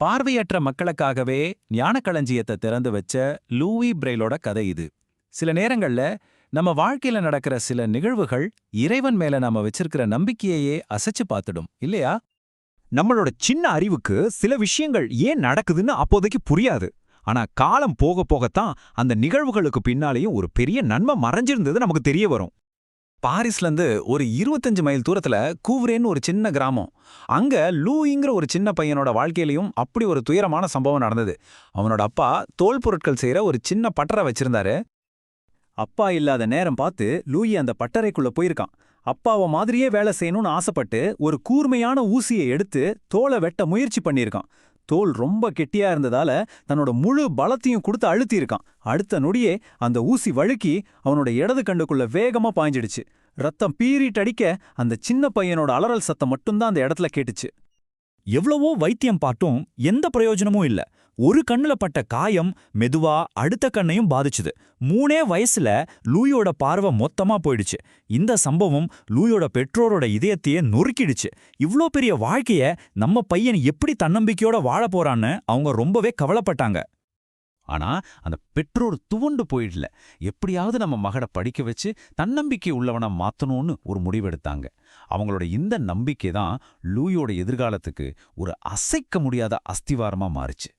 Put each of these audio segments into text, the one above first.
பார்வையற்ற மக்களுக்காகவே ஞானக்களஞ்சியத்தை திறந்து வச்ச லூவி பிரெய்லோட கதை இது. சில நேரங்கள்ல நம்ம வாழ்க்கையில நடக்கிற சில நிகழ்வுகள் இறைவன் மேல நாம வச்சிருக்கிற நம்பிக்கையையே அசைச்சு பார்த்துடும் இல்லையா? நம்மளோட சின்ன அறிவுக்கு சில விஷயங்கள் ஏன் நடக்குதுன்னு அப்போதைக்கு புரியாது. ஆனா காலம் போக போகத்தான் அந்த நிகழ்வுகளுக்கு பின்னாலேயும் ஒரு பெரிய நன்மை மறைஞ்சிருந்தது நமக்கு தெரிய வரும். பாரிஸ்ல இருந்து ஒரு இருபத்தஞ்சு மைல் தூரத்துல கூவ்ரேன்னு ஒரு சின்ன கிராமம். அங்க லூயிங்கிற ஒரு சின்ன பையனோட வாழ்க்கையிலயும் அப்படி ஒரு துயரமான சம்பவம் நடந்தது. அவனோட அப்பா தோல் பொருட்கள் செய்யற ஒரு சின்ன பட்டறை வச்சிருந்தாரு. அப்பா இல்லாத நேரம் பார்த்து லூயி அந்த பட்டறைக்குள்ள போயிருக்கான். அப்பாவை மாதிரியே வேலை செய்யணும்னு ஆசைப்பட்டு ஒரு கூர்மையான ஊசியை எடுத்து தோலை வெட்ட முயற்சி பண்ணியிருக்கான். தோல் ரொம்ப கெட்டியா இருந்ததால தன்னோட முழு பலத்தையும் கொடுத்து அழுத்தியிருக்கான். அடுத்த நொடியே அந்த ஊசி வழுக்கி அவனோட இடது கண்டுக்குள்ள வேகமா பாய்ஞ்சிடுச்சு. ரத்தம் பீறிட்டடிக்க அந்த சின்ன பையனோட அலறல் சத்தம் மட்டும்தான் அந்த இடத்துல கேட்டுச்சு. எவ்வளவோ வைத்தியம் பாட்டும் எந்த பிரயோஜனமும் இல்ல. ஒரு கண்ணுல பட்ட காயம் மெதுவா அடுத்த கண்ணையும் பாதிச்சுது. மூணே வயசுல லூயோட பார்வை மொத்தமா போயிடுச்சு. இந்த சம்பவம் லூயோட பெற்றோரோட இதயத்தையே நொறுக்கிடுச்சு. இவ்ளோ பெரிய வாழ்க்கைய நம்ம பையன் எப்படி தன்னம்பிக்கையோட வாழ போறான்னு அவங்க ரொம்பவே கவலைப்பட்டாங்க. ஆனா அந்த பெற்றோர் துவண்டு போயிடல. எப்படியாவது நம்ம மகனை படிக்க வச்சு தன்னம்பிக்கை உள்ளவன மாத்தணும்னு ஒரு முடிவெடுத்தாங்க. அவங்களோட இந்த நம்பிக்கை தான் லூயோட எதிர்காலத்துக்கு ஒரு அசைக்க முடியாத அஸ்திவாரமா மாறுச்சு.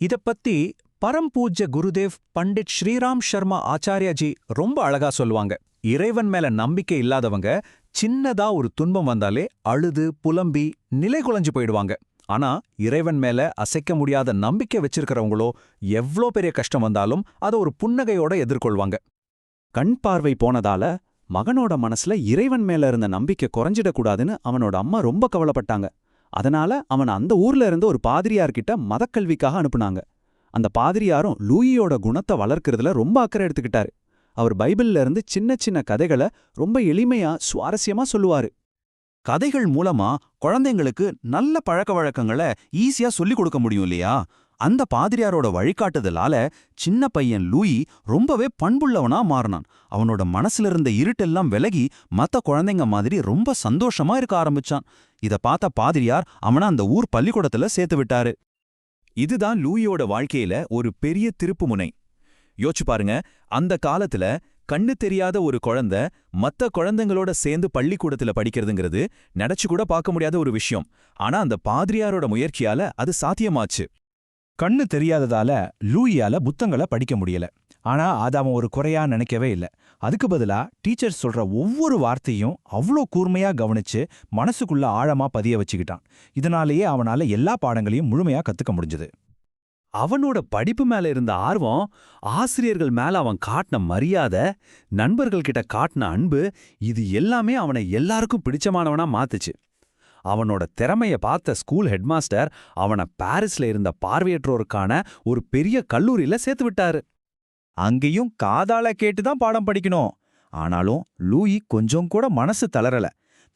இத பத்தி பரம்பூஜ்ய குருதேவ் பண்டிட் ஸ்ரீராம் சர்மா ஆச்சாரியாஜி ரொம்ப அழகா சொல்லுவாங்க. இறைவன் மேல நம்பிக்கை இல்லாதவங்க சின்னதா ஒரு துன்பம் வந்தாலே அழுது புலம்பி நிலை குலைஞ்சு போயிடுவாங்க. ஆனா இறைவன் மேல அசைக்க முடியாத நம்பிக்கை வச்சிருக்கிறவங்களோ எவ்ளோ பெரிய கஷ்டம் வந்தாலும் அதை ஒரு புன்னகையோட எதிர்கொள்வாங்க. கண் பார்வை போனதால மகனோட மனசுல இறைவன் மேல இருந்த நம்பிக்கை குறைஞ்சிடக்கூடாதுன்னு அவனோட அம்மா ரொம்ப கவலைப்பட்டாங்க. அதனால அவன் அந்த ஊர்ல இருந்து ஒரு பாதிரியார்கிட்ட மதக்கல்விக்காக அனுப்புனாங்க. அந்த பாதிரியாரும் லூயியோட குணத்தை வளர்க்கறதுல ரொம்ப அக்கறை எடுத்துக்கிட்டாரு. அவர் பைபிள்ல இருந்து சின்ன சின்ன கதைகளை ரொம்ப எளிமையா சுவாரஸ்யமா சொல்லுவாரு. கதைகள் மூலமா குழந்தைங்களுக்கு நல்ல பழக்க வழக்கங்களை ஈஸியா சொல்லிக் கொடுக்க முடியும் இல்லையா? அந்த பாதிரியாரோட வழிகாட்டுதலால சின்ன பையன் லூயி ரொம்பவே பண்புள்ளவனா மாறினான். அவனோட மனசுல இருந்த இருட்டெல்லாம் விலகி மத்த குழந்தைங்க மாதிரி ரொம்ப சந்தோஷமா இருக்க ஆரம்பிச்சான். இத பார்த்த பாதிரியார் அவனை அந்த ஊர் பள்ளிக்கூடத்துல சேர்த்து விட்டாரு. இதுதான் லூயியோட வாழ்க்கையில ஒரு பெரிய திருப்புமுனை யோசிச்சு பாருங்க அந்த காலத்துல கண்ணு தெரியாத ஒரு குழந்த மத்த குழந்தைங்களோட சேர்ந்து பள்ளிக்கூடத்துல படிக்கிறதுங்கிறது நினைச்சு கூட பார்க்க முடியாத ஒரு விஷயம். ஆனா அந்த பாதிரியாரோட முயற்சியால அது சாத்தியமாச்சு. கண்ணு தெரியாததால லூயியால புத்தங்களை படிக்க முடியல. ஆனா அத அவன் ஒரு குறையா நினைக்கவே இல்ல. அதுக்கு பதிலா டீச்சர் சொல்ற ஒவ்வொரு வார்த்தையும் அவ்வளோ கூர்மையா கவனிச்சு மனசுக்குள்ள ஆழமா பதிய வச்சுக்கிட்டான். இதனாலேயே அவனால எல்லா பாடங்களையும் முழுமையா கத்துக்க முடிஞ்சது. அவனோட படிப்பு மேல இருந்த ஆர்வம் ஆசிரியர்கள் மேல அவன் காட்டின மரியாதை நண்பர்கள் கிட்ட காட்டின அன்பு இது எல்லாமே அவனை எல்லாருக்கும் பிடிச்சமானவனா மாத்துச்சு. அவனோட திறமைய பார்த்த ஸ்கூல் ஹெட்மாஸ்டர் அவனை பாரிஸ்ல இருந்த பார்வையற்றோருக்கான ஒரு பெரிய கல்லூரியில சேர்த்து விட்டாரு. அங்கேயும் காதால கேட்டு தான் பாடம் படிக்கணும். ஆனாலும் லூயி கொஞ்சம் கூட மனசு தளரல.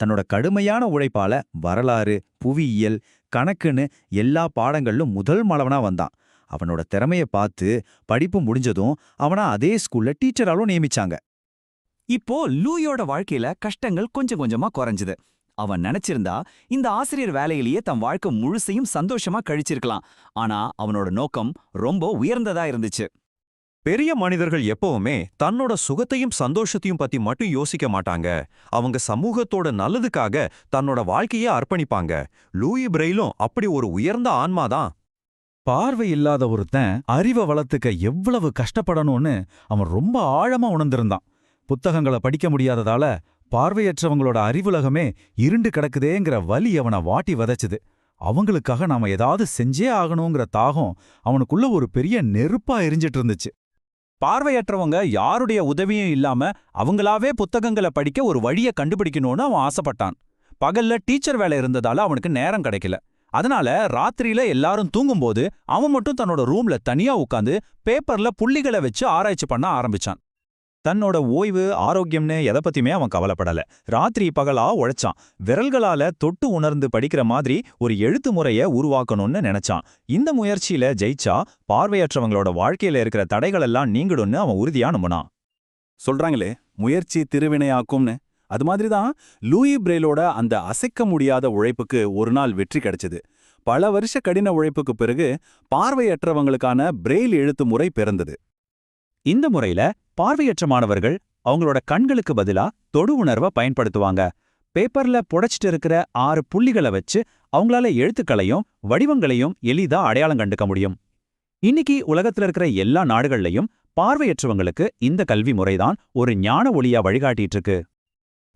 தன்னோட கடுமையான உழைப்பால வரலாறு புவியியல் கணக்குன்னு எல்லா பாடங்களிலும் முதல் மாணவனா வந்தான். அவனோட திறமைய பார்த்து படிப்பு முடிஞ்சதும் அவனா அதே ஸ்கூல்ல டீச்சராலும் நியமிச்சாங்க. இப்போ லூயோட வாழ்க்கையில கஷ்டங்கள் கொஞ்சம் கொஞ்சமா குறைஞ்சுது. அவன் நினைச்சிருந்தா இந்த ஆசிரியர் வேலையிலேயே தன் வாழ்க்கை முழுசையும் சந்தோஷமா கழிச்சிருக்கலாம். ஆனா அவனோட நோக்கம் ரொம்ப உயர்ந்ததா இருந்துச்சு. பெரிய மனிதர்கள் எப்பவுமே தன்னோட சுகத்தையும் சந்தோஷத்தையும் பத்தி மட்டும் யோசிக்க மாட்டாங்க. அவங்க சமூகத்தோட நல்லதுக்காக தன்னோட வாழ்க்கையே அர்ப்பணிப்பாங்க. லூயி பிரெயிலும் அப்படி ஒரு உயர்ந்த ஆன்மாதான் பார்வை இல்லாத ஒருத்தன் அறிவை வளர்த்துக்க எவ்வளவு கஷ்டப்படணும்னு அவன் ரொம்ப ஆழமா உணர்ந்திருந்தான். புத்தகங்களை படிக்க முடியாததால பார்வையற்றவங்களோட அறிவுலகமே இருண்டு கிடக்குதேங்கிற வலி அவனை வாட்டி வதைச்சுது. அவங்களுக்காக நாம ஏதாவது செஞ்சே ஆகணுங்கிற தாகம் அவனுக்குள்ள ஒரு பெரிய நெருப்பா எரிஞ்சிட்டு இருந்துச்சு பார்வையற்றவங்க யாருடைய உதவியும் இல்லாம அவங்களாவே புத்தகங்களை படிக்க ஒரு வழிய கண்டுபிடிக்கணும்னு அவன் ஆசைப்பட்டான். பகல்ல டீச்சர் வேலை இருந்ததால அவனுக்கு நேரம் கிடைக்கல. அதனால ராத்திரியில எல்லாரும் தூங்கும்போது அவன் மட்டும் தன்னோட ரூம்ல தனியா உட்காந்து பேப்பர்ல புள்ளிகளை வச்சு ஆராய்ச்சி பண்ண ஆரம்பிச்சான். தன்னோட ஓய்வு ஆரோக்கியம்னு எதை பத்தியுமே அவன் கவலைப்படல. ராத்திரி பகலா உழைச்சான். விரல்களால தொட்டு உணர்ந்து படிக்கிற மாதிரி ஒரு எழுத்து முறைய உருவாக்கணும்னு நினைச்சான். இந்த முயற்சியில ஜெயிச்சா பார்வையற்றவங்களோட வாழ்க்கையில இருக்கிற தடைகளெல்லாம் நீங்கிடும்னு அவன் உறுதியா நம்பினான். சொல்றாங்களே முயற்சி திருவினையாக்கும்னு? அது மாதிரி தான் லூயி பிரெயிலோட அந்த அசைக்க முடியாத உழைப்புக்கு ஒரு நாள் வெற்றி கிடைச்சது. பல வருஷ கடின உழைப்புக்கு பிறகு பார்வையற்றவங்களுக்கான பிரெயில் எழுத்து முறை பிறந்தது. இந்த முறையில பார்வையற்ற மாணவர்கள் அவங்களோட கண்களுக்கு பதிலா தொடு உணர்வை பயன்படுத்துவாங்க. பேப்பர்ல புடைச்சிட்டு இருக்கிற ஆறு புள்ளிகளை வச்சு அவங்களால எழுத்துக்களையும் வடிவங்களையும் எளிதா அடையாளம் கண்டுக்க முடியும். இன்னைக்கு உலகத்துல இருக்கிற எல்லா நாடுகள்லயும் பார்வையற்றவங்களுக்கு இந்த கல்வி முறைதான் ஒரு ஞான ஒளியா வழிகாட்டிட்டு இருக்கு.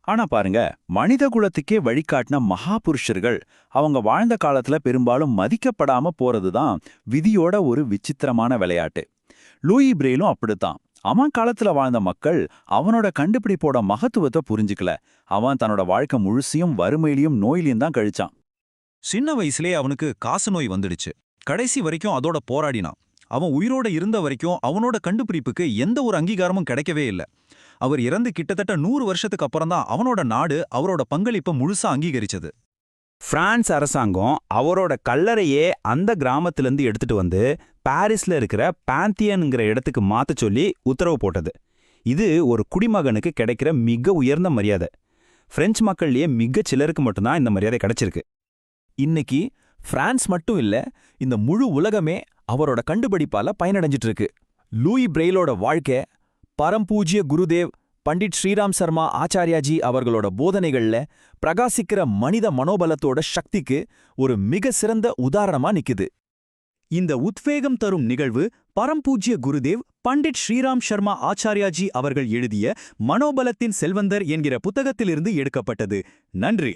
ஆனா பாருங்க மனித குலத்துக்கே வழிகாட்டின மகாபுருஷர்கள் அவங்க வாழ்ந்த காலத்துல பெரும்பாலும் மதிக்கப்படாம போறதுதான் விதியோட ஒரு விசித்திரமான விளையாட்டு. லூயி பிரேலும் அப்படித்தான். அவன் காலத்துல வாழ்ந்த மக்கள் அவனோட கண்டுபிடிப்போட மகத்துவத்தை புரிஞ்சுக்கல. அவன் தன்னோட வாழ்க்கை முழுசையும் வறுமையிலையும் நோயிலையும் தான் கழிச்சான். சின்ன வயசுலயே அவனுக்கு காசு நோய் வந்துடுச்சு. கடைசி வரைக்கும் அதோட போராடினான். அவன் உயிரோட இருந்த வரைக்கும் அவனோட கண்டுபிடிப்புக்கு எந்த ஒரு அங்கீகாரமும் கிடைக்கவே இல்ல. அவர் இறந்து கிட்டத்தட்ட நூறு வருஷத்துக்கு அப்புறம் தான் அவனோட நாடு அவரோட பங்களிப்பை முழுசா அங்கீகரிச்சது. பிரான்ஸ் அரசாங்கம் அவரோட கல்லறையே அந்த கிராமத்திலிருந்து எடுத்துட்டு வந்து பாரிஸ்ல இருக்கிற பாந்தியனுங்கிற இடத்துக்கு மாத்த சொல்லி உத்தரவு போட்டது. இது ஒரு குடிமகனுக்கு கிடைக்கிற மிக உயர்ந்த மரியாதை. பிரெஞ்சு மக்கள்லயே மிக சிலருக்கு மட்டும்தான் இந்த மரியாதை கிடைச்சிருக்கு. இன்னைக்கு பிரான்ஸ் மட்டும் இல்ல இந்த முழு உலகமே அவரோட கண்டுபிடிப்பால பயனடைஞ்சிட்டு இருக்கு. லூயி பிரெயிலோட வாழ்க்கை பரம்பூஜ்ய குருதேவ் பண்டிட் ஸ்ரீராம் சர்மா ஆச்சாரியாஜி அவர்களோட போதனைகள்ல பிரகாசிக்கிற மனித மனோபலத்தோட சக்திக்கு ஒரு மிக சிறந்த உதாரணமா நிக்குது. இந்த உத்வேகம் தரும் நிகழ்வு பரம்பூஜ்ய குருதேவ் பண்டிட் ஸ்ரீராம் சர்மா ஆச்சாரியாஜி அவர்கள் எழுதிய மனோபலத்தின் செல்வந்தர் என்கிற புத்தகத்திலிருந்து எடுக்கப்பட்டது. நன்றி!